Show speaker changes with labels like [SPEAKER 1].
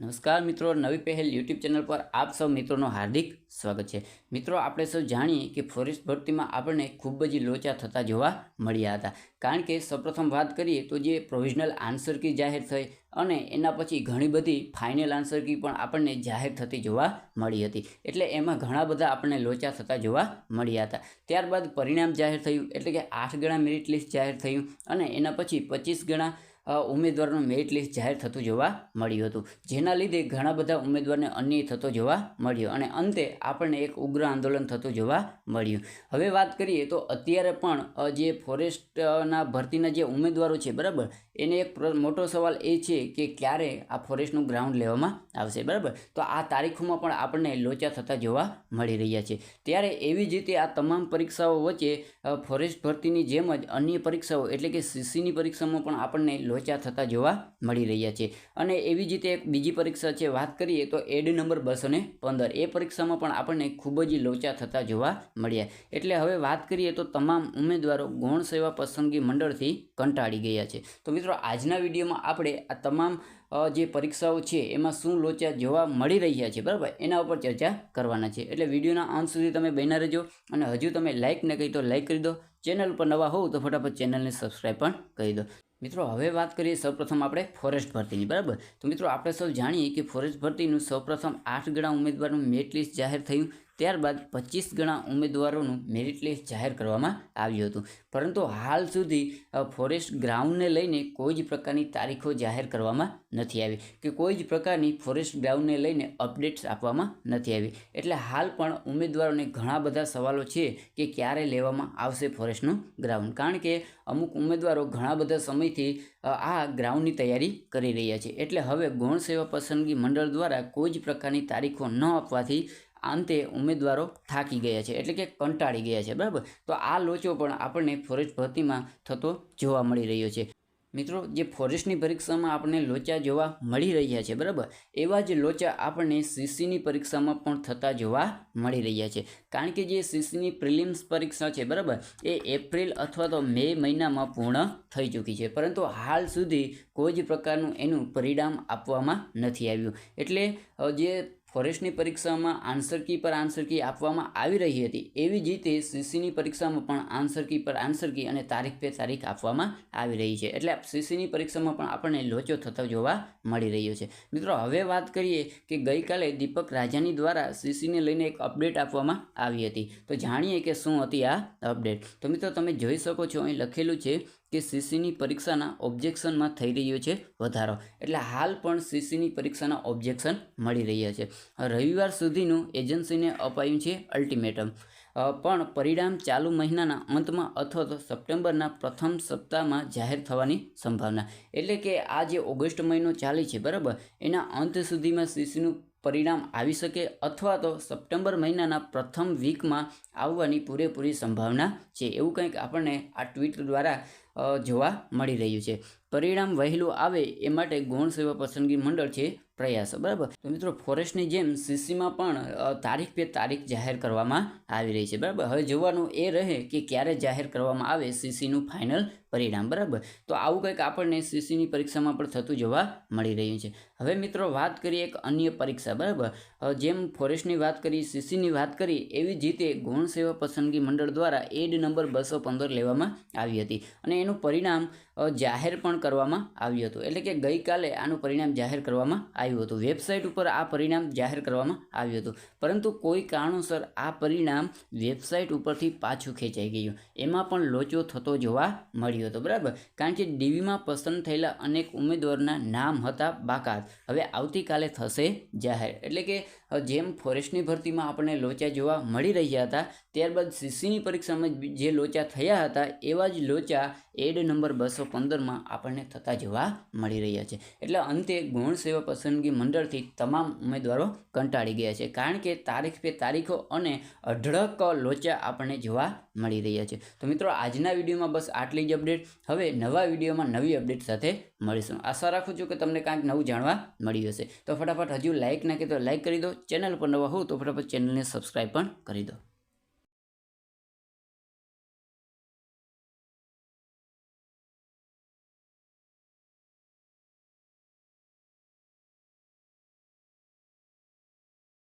[SPEAKER 1] નમસ્કાર મિત્રો, નવી પહેલ યુટ્યુબ ચેનલ પર આપ સૌ મિત્રોનું હાર્દિક સ્વાગત છે. મિત્રો, આપણે સૌ જાણીએ કે ફોરેસ્ટ ભરતીમાં આપણને ખૂબ જ લોચા થતા જોવા મળ્યા હતા. કારણ કે સૌપ્રથમ વાત કરીએ તો જે પ્રોવિઝનલ આન્સર કી જાહેર થઈ અને એના પછી ઘણી બધી ફાઇનલ આન્સર કી પણ આપણને જાહેર થતી જોવા મળી હતી. એટલે એમાં ઘણા બધા આપણને લોચા થતા જોવા મળ્યા હતા. ત્યારબાદ પરિણામ જાહેર થયું એટલે કે આઠ ગણા મેરિટ લિસ્ટ જાહેર થયું અને એના પછી પચીસ ગણા ઉમેદવારનું મેરિટ લિસ્ટ જાહેર થતું જોવા મળ્યું હતું. જેના લીધે ઘણા બધા ઉમેદવારને અન્યાય થતો જોવા મળ્યો અને અંતે આપણને એક ઉગ્ર આંદોલન થતું જોવા મળ્યું. હવે વાત કરીએ તો અત્યારે પણ જે ફોરેસ્ટના ભરતીના જે ઉમેદવારો છે, બરાબર? એને એક મોટો સવાલ એ છે કે ક્યારે આ ફોરેસ્ટનું ગ્રાઉન્ડ લેવામાં આવશે, બરાબર? તો આ તારીખોમાં પણ આપણને લોચા થતા જોવા મળી રહ્યા છે. ત્યારે એવી જ રીતે આ તમામ પરીક્ષાઓ વચ્ચે ફોરેસ્ટ ભરતીની જેમ જ અન્ય પરીક્ષાઓ એટલે કે સીસીની પરીક્ષામાં પણ આપણને લોચા થતા જોવા મળી રહ્યા છે. અને એવી જ રીતે બીજી પરીક્ષા છે, વાત કરીએ તો એડ નંબર બસો પંદર. એ પરીક્ષામાં પણ આપણને ખૂબ જ લોચા થતા જોવા મળ્યા. એટલે હવે વાત કરીએ તો તમામ ઉમેદવારો ગૌણ સેવા પસંદગી મંડળથી કંટાળી ગયા છે. તો મિત્રો, આજના વિડીયોમાં આપણે આ તમામ જે પરીક્ષાઓ છે, એમાં શું લોચા જોવા મળી રહ્યા છે, બરાબર? એના ઉપર ચર્ચા કરવાના છે. એટલે વિડીયોના અંત સુધી તમે બન્યા રહેજો અને હજુ તમે લાઇક ન કહી તો લાઇક કરી દો. ચેનલ પર નવા હોવ તો ફટાફટ ચેનલને સબસ્ક્રાઈબ પણ કરી દો. મિત્રો, હવે વાત કરીએ સૌપ્રથમ આપણે ફોરેસ્ટ ભરતીની, બરાબર? તો મિત્રો, આપણે સૌ જાણીએ કે ફોરેસ્ટ ભરતીનું સૌપ્રથમ આઠ ગણા ઉમેદવારનું મેટ લિસ્ટ જાહેર થયું. ત્યારબાદ પચીસ ગણા ઉમેદવારોનું મેરિટ લિસ્ટ જાહેર કરવામાં આવ્યું હતું. પરંતુ હાલ સુધી ફોરેસ્ટ ગ્રાઉન્ડને લઈને કોઈ જ પ્રકારની તારીખો જાહેર કરવામાં નથી આવી કે કોઈ જ પ્રકારની ફોરેસ્ટ ગ્રાઉન્ડને લઈને અપડેટ્સ આપવામાં નથી આવી. એટલે હાલ પણ ઉમેદવારોને ઘણા બધા સવાલો છે કે ક્યારે લેવામાં આવશે ફોરેસ્ટનું ગ્રાઉન્ડ કારણ કે અમુક ઉમેદવારો ઘણા બધા સમયથી આ ગ્રાઉન્ડની તૈયારી કરી રહ્યા છે. એટલે હવે ગૌણ સેવા પસંદગી મંડળ દ્વારા કોઈ જ પ્રકારની તારીખો ન આપવાથી અંતે ઉમેદવારો થાકી ગયા છે, એટલે કે કંટાળી ગયા છે, બરાબર? તો આ લોચો પણ આપણને ફોરેસ્ટ ભરતીમાં થતો જોવા મળી રહ્યો છે. મિત્રો, જે ફોરેસ્ટની પરીક્ષામાં આપણને લોચા જોવા મળી રહ્યા છે, બરાબર? એવા જ લોચા આપણને સીસીની પરીક્ષામાં પણ થતા જોવા મળી રહ્યા છે. કારણ કે જે સીસીની પ્રિલિમ્સ પરીક્ષા છે, બરાબર? એ એપ્રિલ અથવા તો મે મહિનામાં પૂર્ણ થઈ ચૂકી છે. પરંતુ હાલ સુધી કોઈ જ પ્રકારનું એનું પરિણામ આપવામાં નથી આવ્યું. એટલે જે ફોરેસ્ટની પરીક્ષામાં આન્સર કી પર આન્સર કી આપવામાં આવી રહી હતી, એવી જ રીતે સીસીની પરીક્ષામાં પણ આન્સર કી પર આન્સર કી અને તારીખ પે તારીખ આપવામાં આવી રહી છે. એટલે સીસીની પરીક્ષામાં પણ આપણને લોચો થતો જોવા મળી રહ્યો છે. મિત્રો, હવે વાત કરીએ કે ગઈકાલે દીપક રાજાની દ્વારા સીસીને લઈને એક અપડેટ આપવામાં આવી હતી. તો જાણીએ કે શું હતી આ અપડેટ? તો મિત્રો, તમે જોઈ શકો છો અહીં લખેલું છે કે સીસીની પરીક્ષાના ઓબ્જેક્શનમાં થઈ રહ્યો છે વધારો. એટલે હાલ પણ સીસીની પરીક્ષાના ઓબ્જેક્શન મળી રહ્યા છે. રવિવાર સુધીનું એજન્સીને અપાયું છે અલ્ટિમેટમ પણ પરિણામ ચાલુ મહિનાના અંતમાં અથવા તો સપ્ટેમ્બરના પ્રથમ સપ્તાહમાં જાહેર થવાની સંભાવના. એટલે કે આ જે ઓગસ્ટ મહિનો ચાલે છે, બરાબર? એના અંત સુધીમાં સીસીનું પરિણામ આવી શકે અથવા તો સપ્ટેમ્બર મહિનાના પ્રથમ વીકમાં આવવાની પૂરેપૂરી સંભાવના છે. એવું કંઈક આપણને આ ટ્વીટ દ્વારા જોવા મળી રહ્યું છે. પરિણામ વહેલું આવે એ માટે ગૌણ સેવા પસંદગી મંડળ છે પ્રયાસો, બરાબર? તો મિત્રો, ફોરેસ્ટની જેમ સીસીમાં પણ તારીખ પે તારીખ જાહેર કરવામાં આવી રહી છે, બરાબર? હવે જોવાનું એ રહે કે ક્યારે જાહેર કરવામાં આવે સીસીનું ફાઇનલ પરિણામ, બરાબર? તો આવું કંઈક આપણને સીસીની પરીક્ષામાં પણ થતું જોવા મળી રહ્યું છે. હવે મિત્રો, વાત કરીએ એક અન્ય પરીક્ષા, બરાબર? જેમ ફોરેસ્ટની વાત કરી, સીસીની વાત કરી, એવી જ રીતે ગૌણ સેવા પસંદગી મંડળ દ્વારા એડ નંબર બસો પંદર લેવામાં આવી હતી. અને એનું પરિણામ જાહેર પણ કરવામાં આવ્યું હતું. એટલે કે ગઈકાલે આનું પરિણામ જાહેર કરવામાં આવ્યું હતું. વેબસાઇટ ઉપર આ પરિણામ જાહેર કરવામાં આવ્યું હતું. પરંતુ કોઈ કારણોસર આ પરિણામ વેબસાઇટ ઉપરથી પાછું ખેંચાઈ ગયું. એમાં પણ લોચો થતો જોવા મળ્યો હતો. બરાબર? કારણ કે ડીવીમાં પસંદ થયેલા અનેક ઉમેદવારના નામ હતા બાકાત. હવે આવતીકાલે થશે જાહેર. એટલે કે જેમ ફોરેસ્ટની ભરતીમાં આપણને લોચા જોવા મળી રહ્યા હતા, ત્યારબાદ સીસીની પરીક્ષામાં જે લોચા થયા હતા, એવા જ લોચા એડ નંબર બસો પંદરમાં આપણને થતા જોવા મળી રહ્યા છે. એટલે અંતે ગૌણ સેવા પસંદગી મંડળથી તમામ ઉમેદવારો કંટાળી ગયા છે. કારણ કે તારીખ પે તારીખો અને અઢળક લોચા આપણને જોવા મળી રહ્યા છે. તો મિત્રો, આજના વિડીયોમાં બસ આટલી જ અપડેટ. હવે નવા વિડીયોમાં નવી અપડેટ સાથે મળીશું. આશા રાખું છું કે તમને કાંઈક નવું જાણવા મળ્યું હશે. તો ફટાફટ હજુ લાઇક નાખી તો લાઇક કરી દો. ચેનલ પર નવા હો તો ફટાફટ ચેનલને સબસ્ક્રાઈબ પણ કરી દો.